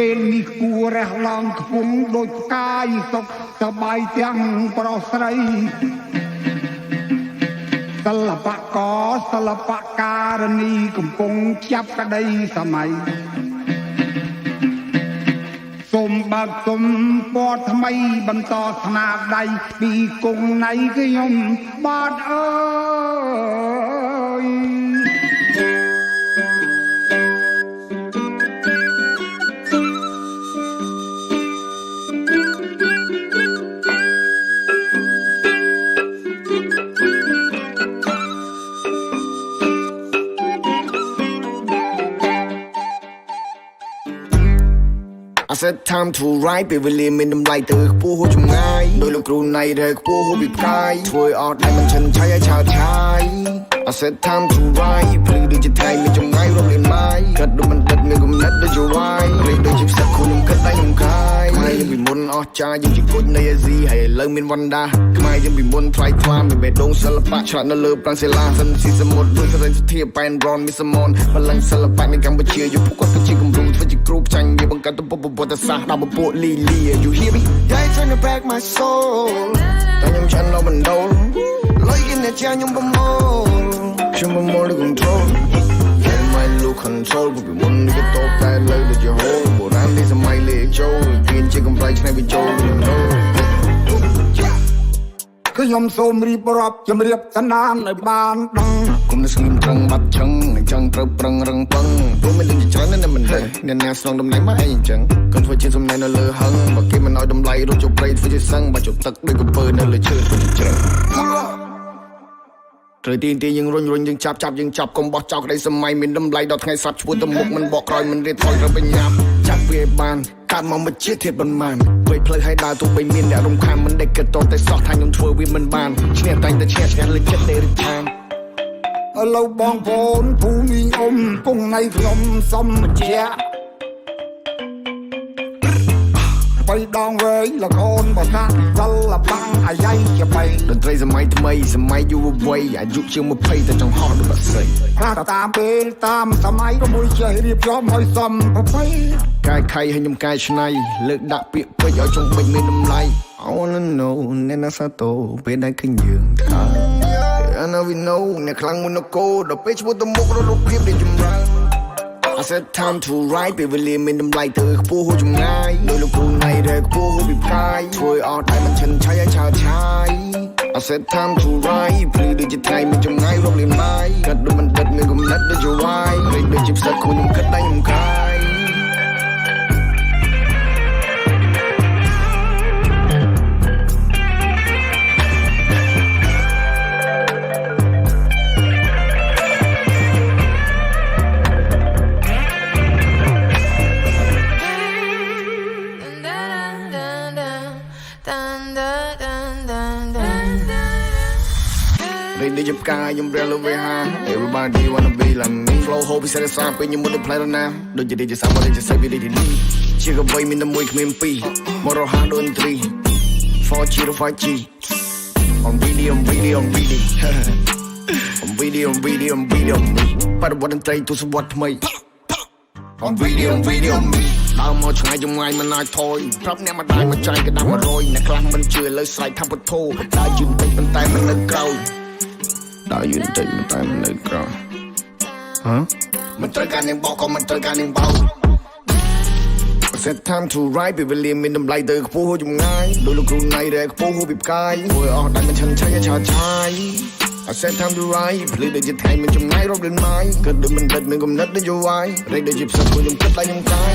ពេលនេះគួររះឡើងខ្ពង់ដូចផ្កាយសុខសប្បាយទាំងប្រុសស្រីសិល្បករសិល្បការនីកំពុងចាប់ក្តីសម័យសូមបើកទុំពណ៌ថ្មីបន្តស្នាដៃពីគង់ណៃខ្ញុំបាទអើយ I said time to ride ពេលវេលាមានតម្លៃទៅខ្ពស់ហួសចម្ងាយដោយលោកគ្រូណៃដែលខ្ពស់ហួសពីផ្កាយធ្វើអត់ដែលមិនឈិនឆៃឲ្យឆើតឆាយ I said time to ride ព្រឺដូចជាថ្ងៃមានចម្ងាយរាប់លានម៉ាយកាត់ដូចមិនដិតមានគំនិតដូចជាវាយរៀបដូចជាផ្សិតខ្លួនខ្ញុំគិតតែខ្ញុំកាយខ្មែរយើងពីមុនអស់ចាយើងជាគុជនៃអាស៊ីហើយឥឡូវមានវណ្ណដាខ្មែរយើងពីមុនថ្លៃថ្លាមានបេះដូងសិល្បៈឆ្លាតនៅលើប្រាំងសិលាសិនស៊ីសមុទ្រដូចសរិនសធាប៉ែនរ៉នមានសមនបលឹងសិល្បៈនៅកម្ពុជាយុគគាត់គឺជាគំរូធ្វើជា គ្រូផ្ចាញ់វាបង្កើតទៅពុបពុទ្ធសាសន៍ដល់ពពួកលីលី You hear me Yeah it's trying to back my soul តែខ្ញុំឆ្អិននៅបណ្ដូលលុយគេអ្នកជាខ្ញុំប្រមូលខ្ញុំប្រមូលលើ control Get my look control ពីមុននេះក៏តបតែលើដូចជាហូលបុរាណនេះសម័យលេខចូលទៀនជាកំប្លែងឆ្នៃវាចូល you know ខ្ញុំសូមរៀបរាប់ជំរាបសនាមឲ្យបានដឹងគុំនៅស្ងៀមត្រង់បាត់ឆឹងអញ្ចឹងត្រូវប្រឹងរឹងពឹងព្រោះមាន អ្នកណាស្នងតម្លៃមកឯងអញ្ចឹងកុំធ្វើជាសំណែននៅលើហឹងបើគេមិនឲ្យតម្លៃរត់ចូលព្រៃធ្វើជាសឹងបើជប់ទឹកដូចកំពើនៅលើឈើធ្វើជាជ្រឹងត្រូវទីទីយើងរុញរុញយើងចាប់ចាប់យើងចាប់កុំបោះចោលក្តីសម័យមានតម្លៃដល់ថ្ងៃស្រាប់ឈ្មោះទៅមុខមិនបកក្រោយមិនរៀតថយត្រូវបញ្ញាប់ចាប់វាឲ្យបានកាត់មកមកជាធាតប៉ុន្មានវ័យផ្លូវឲ្យដើរទោះបីមានអ្នករំខានមិនដេកគិតតតែសោះថាខ្ញុំធ្វើវាមិនបានឈ្នះតែងតែឈ្នះឈ្នះលើចិត្តតែរិះខានឥឡូវបងប្អូនភូមិអ៊ំពងនៃខ្ញុំសុំបញ្ជា បីដងវែងលកូនបកាសិលបាំងអាយ៉ៃជាបីតន្ត្រីសម័យថ្មីសម័យយុវវ័យអាយុជាង20តែចង់ហោះដូចបាសីប្រាតាមពេលតាមសម័យមួយចេះរៀបចំឲ្យសមប្រពៃកាយខៃឲ្យខ្ញុំកាយឆ្នៃលើកដាក់ពាក្យពេចឲ្យចង់បិចមានតម្លៃ I wanna know អ្នកណាសាតូពេលដែលឃើញយើងថា I know we know អ្នកខ្លាំងមុននគរដល់ពេលឈ្មោះទៅមុខរត់រូបភាពដែលចម្រើន I said time to ride ពេលវេលាមានតម្លៃទៅខ្ពស់ហួសចម្ងាយដោយលោកគ្រូណៃដែលខ្ពស់ហួសពីផ្កាយធ្វើអត់ដែលមិនឈិនឆៃឲ្យឆើតឆាយ I said time to ride ព្រឺដូចជាថ្ងៃមានចម្ងាយរាប់លានម៉ាយកាត់ដូចមិនដិតមានគំនិតដូចជាវាយរៀបដូចជាផ្សិតខ្លួនខ្ញុំគិតតែខ្ញុំកាយ They did your guy, you real over here. Everybody wanna be like me. Flow hope is at the side, but you want to play it now. Do you did just somebody just say we did it. Chick a boy, me the week, me P. Moro hard on three. Four G to five G. On video, on video, on video. On video, on video, on video. But what I'm trying to say what me. On video, on video, on me. ដើមមកឆ្ងាយចម្ងាយមិនអាចថយប្រាប់អ្នកមកដែរមកចាយក៏ដាំមករយអ្នកខ្លះមិនជឿលើស្រែកថាពុទ្ធោដើរយឺនតិចប៉ុន្តែមិននៅក្រោយ ដើរយឺនតិចមិនតែមិននៅក្រោយហ៎មិនត្រូវការនាងបោកក៏មិនត្រូវការនាងបោក Set time to ride ពេលវេលាមានតម្លៃទៅខ្ពស់ហួសចម្ងាយដោយលោកគ្រូណៃដែលខ្ពស់ហួសពីផ្កាយធ្វើអស់ដាច់មិនឈិនឆៃឆាឆាយ I said time to ride ភ្លឺដូចជាថ្ងៃមានចម្ងាយរាប់លានម៉ាយគិតដូចមិនដិតមានគំនិតដូចយវាយរែកដូចជាផ្សិតខ្លួនខ្ញុំគិតតែខ្ញុំកាយ